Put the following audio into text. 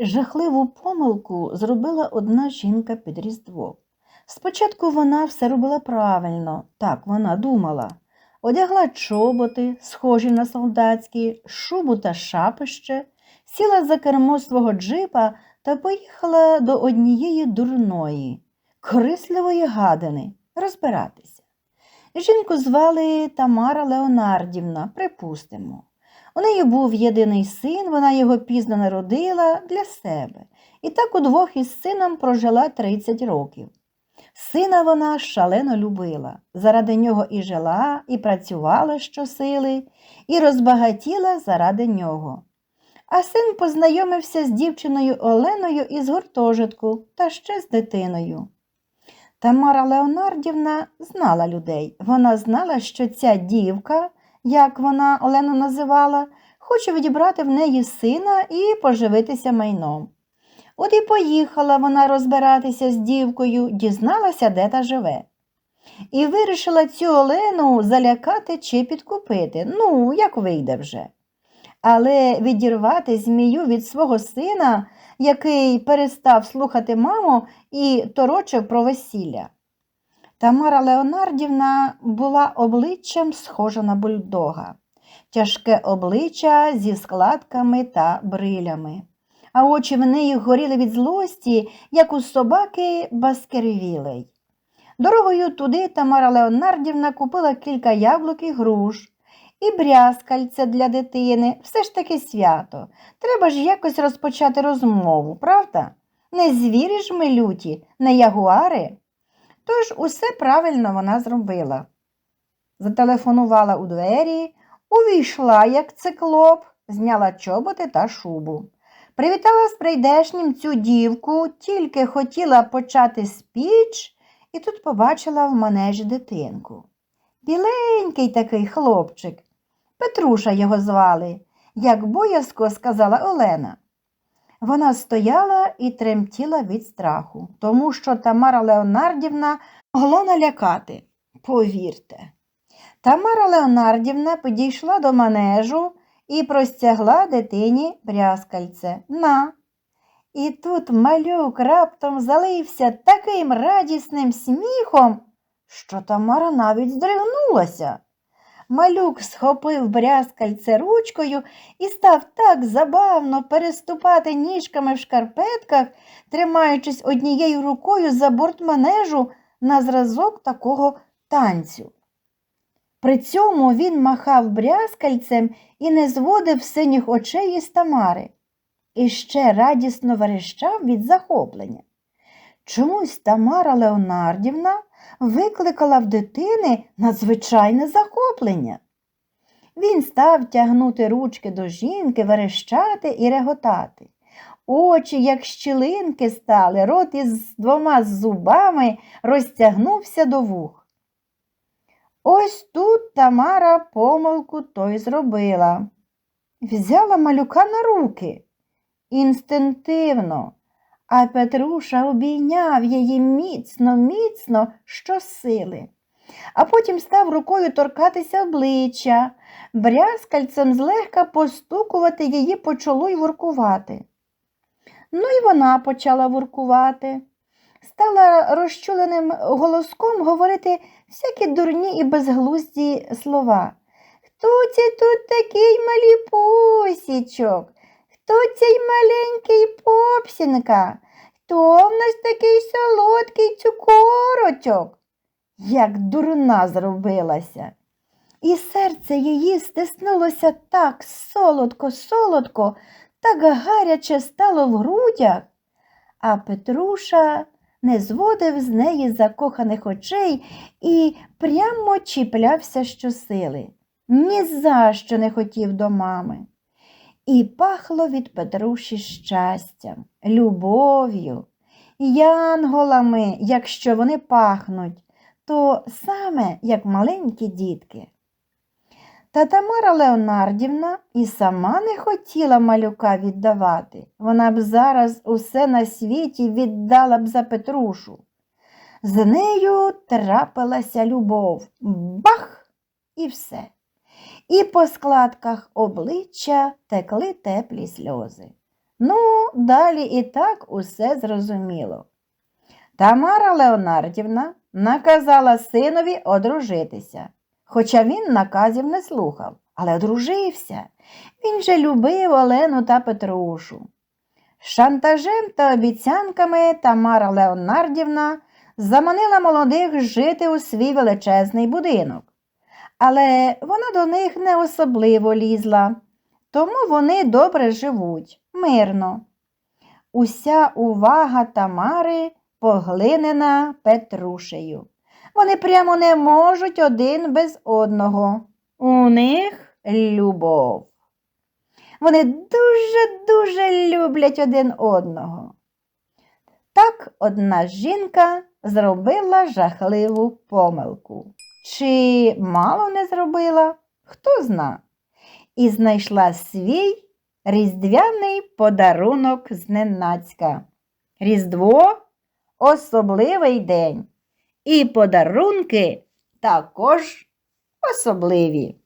Жахливу помилку зробила одна жінка під Різдво. Спочатку вона все робила правильно, так вона думала. Одягла чоботи, схожі на солдатські, шубу та шапище, сіла за кермо свого джипа та поїхала до однієї дурної, корисливої гадини розбиратися. Жінку звали Тамара Леонардівна, припустимо. У неї був єдиний син, вона його пізно народила для себе, і так удвох із сином прожила 30 років. Сина вона шалено любила, заради нього і жила, і працювала щосили, і розбагатіла заради нього. А син познайомився з дівчиною Оленою із гуртожитку та ще з дитиною. Тамара Леонардівна знала людей. Вона знала, що ця дівка, як вона Олену називала, хоче відібрати в неї сина і поживитися майном. От і поїхала вона розбиратися з дівкою, дізналася, де та живе. І вирішила цю Олену залякати чи підкупити, ну, як вийде вже. Але відірвати змію від свого сина, який перестав слухати маму і торочив про весілля. Тамара Леонардівна була обличчям схожа на бульдога, тяжке обличчя зі складками та брилями, а очі в неї горіли від злості, як у собаки Баскервілей. Дорогою туди Тамара Леонардівна купила кілька яблук і груш, і брязкальця для дитини, все ж таки свято. Треба ж якось розпочати розмову, правда? Не звірі ж ми люті, не ягуари. Тож усе правильно вона зробила. Зателефонувала у двері, увійшла, як циклоп, зняла чоботи та шубу. Привітала з прийдешнім цю дівку, тільки хотіла почати спіч, і тут побачила в манежі дитинку. Біленький такий хлопчик. Петруша його звали, як боязко сказала Олена. Вона стояла і тремтіла від страху, тому що Тамара Леонардівна могла налякати. Повірте. Тамара Леонардівна підійшла до манежу і простягла дитині брязкальце. На. І тут малюк раптом залився таким радісним сміхом, що Тамара навіть здригнулася. Малюк схопив брязкальце ручкою і став так забавно переступати ніжками в шкарпетках, тримаючись однією рукою за борт манежу на зразок такого танцю. При цьому він махав брязкальцем і не зводив синіх очей із Тамари. І ще радісно верещав від захоплення. Чомусь Тамара Леонардівна викликала в дитини надзвичайне захоплення. Він став тягнути ручки до жінки, верещати і реготати. Очі, як щілинки стали, рот із двома зубами розтягнувся до вух. Ось тут Тамара помилку той зробила. Взяла малюка на руки інстинктивно, а Петруша обійняв її міцно, міцно, щосили. А потім став рукою торкатися обличчя, брязкальцем злегка постукувати її по чолу й воркувати. Ну і вона почала воркувати. Стала розчуленим голоском говорити всякі дурні і безглузді слова. Хто це тут такий маліпусічок? Хто цей маленький попсінка? Хто в нас такий солодкий цукорочок? Як дурна зробилася. І серце її стиснулося так солодко, солодко, так гаряче стало в грудях, а Петруша не зводив з неї закоханих очей і прямо чіплявся щосили. Ні за що не хотів до мами. І пахло від Петруші щастям, любов'ю, янголами, якщо вони пахнуть, то саме як маленькі дітки. Та Тамара Леонардівна і сама не хотіла малюка віддавати. Вона б зараз усе на світі віддала б за Петрушу. З нею трапилася любов. Бах! І все. І по складках обличчя текли теплі сльози. Ну, далі і так усе зрозуміло. Тамара Леонардівна наказала синові одружитися, хоча він наказів не слухав, але одружився. Він же любив Олену та Петрушу. Шантажем та обіцянками Тамара Леонардівна заманила молодих жити у свій величезний будинок. Але вона до них не особливо лізла, тому вони добре живуть, мирно. Уся увага Тамари поглинена Петрушею. Вони прямо не можуть один без одного. У них любов. Вони дуже-дуже люблять один одного. Так одна жінка зробила жахливу помилку. Чи мало не зробила, хто зна. І знайшла свій різдвяний подарунок зненацька. Різдво особливий день. І подарунки також особливі.